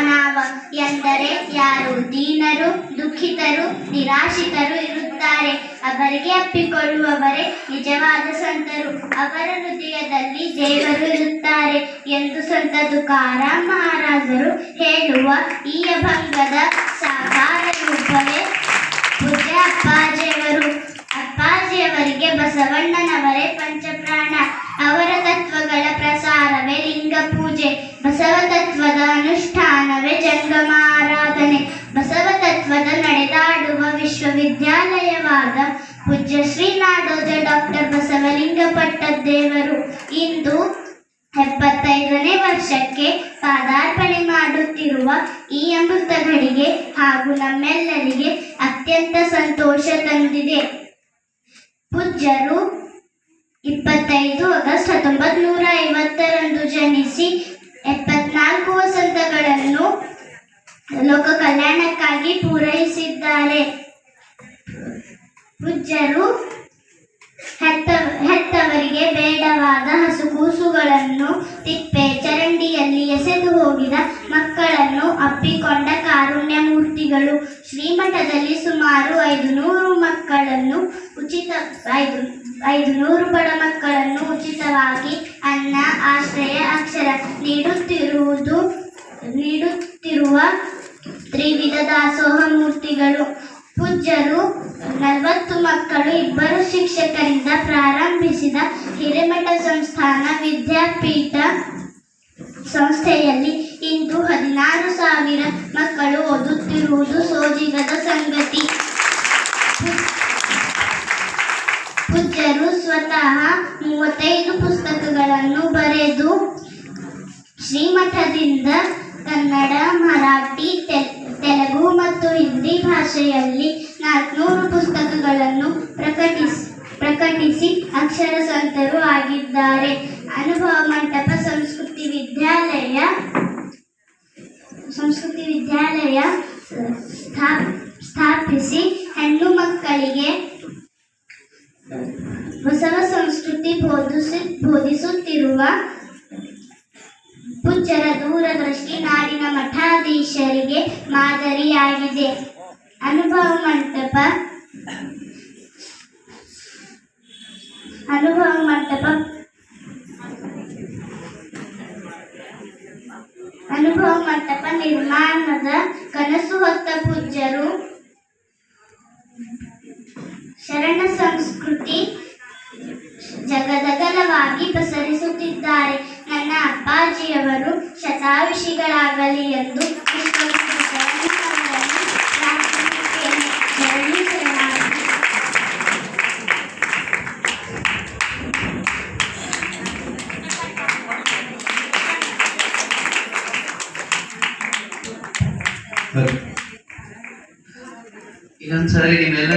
ನಾವ ಎಂದರೆ ಯಾರು? ದೀನರು, ದುಃಖಿತರು, ನಿರಾಶಿತರು ಇರುತ್ತಾರೆ. ಅವರಿಗೆ ಅಪ್ಪಿಕೊಳ್ಳುವವರೇ ನಿಜವಾದ ಸಂತರು. ಅವರ ಹೃದಯದಲ್ಲಿ ದೇವರು ಇರುತ್ತಾರೆ ಎಂದು ಸಂತ ತುಕಾರ ಮಹಾರಾಜರು ಹೇಳುವ ಈ ಅಭಂಗದ ಸಾಕಾರ ರೂಪವೇ ಪೂಜ್ಯ ಅಪ್ಪಾಜಿಯವರು. ಅಪ್ಪಾಜಿಯವರಿಗೆ ಬಸವಣ್ಣನವರೇ ಪಂಚಪ್ರಾಣ. ತತ್ವದ ನಡೆದಾಡುವ ವಿಶ್ವವಿದ್ಯಾಲಯವಾದ ಪೂಜ್ಯ ಶ್ರೀ ನಾಡೋಜ ಡಾಕ್ಟರ್ ಬಸವಲಿಂಗ ಪಟ್ಟದ್ದೇವರು ಇಂದು ಎಪ್ಪತ್ತೈದನೇ ವರ್ಷಕ್ಕೆ ಪಾದಾರ್ಪಣೆ ಮಾಡುತ್ತಿರುವ ಈ ಅಮೃತ ಘಳಿಗೆ ಹಾಗೂ ನಮ್ಮೆಲ್ಲರಿಗೆ ಅತ್ಯಂತ ಸಂತೋಷ ತಂದಿದೆ. ಪೂಜ್ಯರು ಇಪ್ಪತ್ತೈದು ಆಗಸ್ಟ್ ಹತ್ತೊಂಬತ್ತು ನೂರ ಐವತ್ತರಂದು ಜನಿಸಿ ಲೋಕ ಕಲ್ಯಾಣಕ್ಕಾಗಿ ಪೂರೈಸಿದ್ದಾರೆ ಪೂಜ್ಯರು ಹೆತ್ತ, ಹೆತ್ತವರಿಗೆ ಬೇಡವಾದ ಹಸುಗೂಸುಗಳನ್ನು ತಿಪ್ಪೆ, ಚರಂಡಿಯಲ್ಲಿ ಎಸೆದು ಹೋಗಿದ ಮಕ್ಕಳನ್ನು ಅಪ್ಪಿಕೊಂಡ ಕಾರುಣ್ಯ ಮೂರ್ತಿಗಳು ಶ್ರೀಮಠದಲ್ಲಿ ಸುಮಾರು ಐದು ನೂರು ಮಕ್ಕಳನ್ನು ಉಚಿತ, ಐದು ಐದು ನೂರು ಬಡ ಮಕ್ಕಳನ್ನು ಉಚಿತವಾಗಿ ಅನ್ನ, ಆಶ್ರಯ, ಅಕ್ಷರ ನೀಡುತ್ತಿರುವುದು, ನೀಡುತ್ತಿರುವ ತ್ರಿವಿಧ ದಾಸೋಹ ಮೂರ್ತಿಗಳು ಪೂಜ್ಯರು, ನಲವತ್ತು ಮಕ್ಕಳು, ಇಬ್ಬರು ಶಿಕ್ಷಕರಿಂದ ಪ್ರಾರಂಭಿಸಿದ ಹಿರೇಮಠ ಸಂಸ್ಥಾನ ವಿದ್ಯಾಪೀಠ ಸಂಸ್ಥೆಯಲ್ಲಿ ಇಂದು ಹದಿನಾರು ಸಾವಿರ ಮಕ್ಕಳು ಓದುತ್ತಿರುವುದು ಸೋಜಿಗದ ಸಂಗತಿ. ಪೂಜ್ಯರು ಸ್ವತಃ ಮೂವತ್ತೈದು ಪುಸ್ತಕಗಳನ್ನು ಬರೆದು ಶ್ರೀಮಠದಿಂದ ಕನ್ನಡ, ಮರಾಠಿ ತೆಲ್- ತೆಲುಗು ಭಾಷೆಯಲ್ಲಿ ನಾಲ್ಕುನೂರು ಪುಸ್ತಕಗಳನ್ನು ಪ್ರಕಟಿಸಿ ಪ್ರಕಟಿಸಿ ಅಕ್ಷರ ಸಂತರು ಆಗಿದ್ದಾರೆ. ಅನುಭವ ಮಂಟಪ ಸಂಸ್ಕೃತಿ ವಿದ್ಯಾಲಯ ಸಂಸ್ಕೃತಿ ವಿದ್ಯಾಲಯ ಸ್ಥಾ- ಸ್ಥಾಪಿಸಿ ಹೆಣ್ಣು ಮಕ್ಕಳಿಗೆ ಬಸವ ಸಂಸ್ಕೃತಿ ಬೋಧಿಸಿ, ಬೋಧಿಸುತ್ತಿರುವ ಪುಚ್ಚರ ದೂರದೃಷ್ಟಿ ನಾಡಿನ ಮಠಾಧೀಶರಿಗೆ ಮಾದರಿಯಾಗಿದೆ. ಅನುಭವ ಮಂಟಪ. ಅನುಭವ ಮಂಟಪ. ಅನುಭವ ಮಂಟಪ ನಿರ್ಮಾಣದ ಕನಸು ಹೊತ್ತ ಪೂಜ್ಯರು. ಶರಣ ಸಂಸ್ಕೃತಿ ಜಗದಗಲವಾಗಿ ಪಸರಿಸುತ್ತಿದ್ದಾರೆ. ನನ್ನ ಅಪ್ಪಾಜಿಯವರು ಶತಾವಿಷಿಗಳಾಗಲಿ ಎಂದು ಇನ್ನೊಂದ್ಸರಿ ನೀವೆಲ್ಲ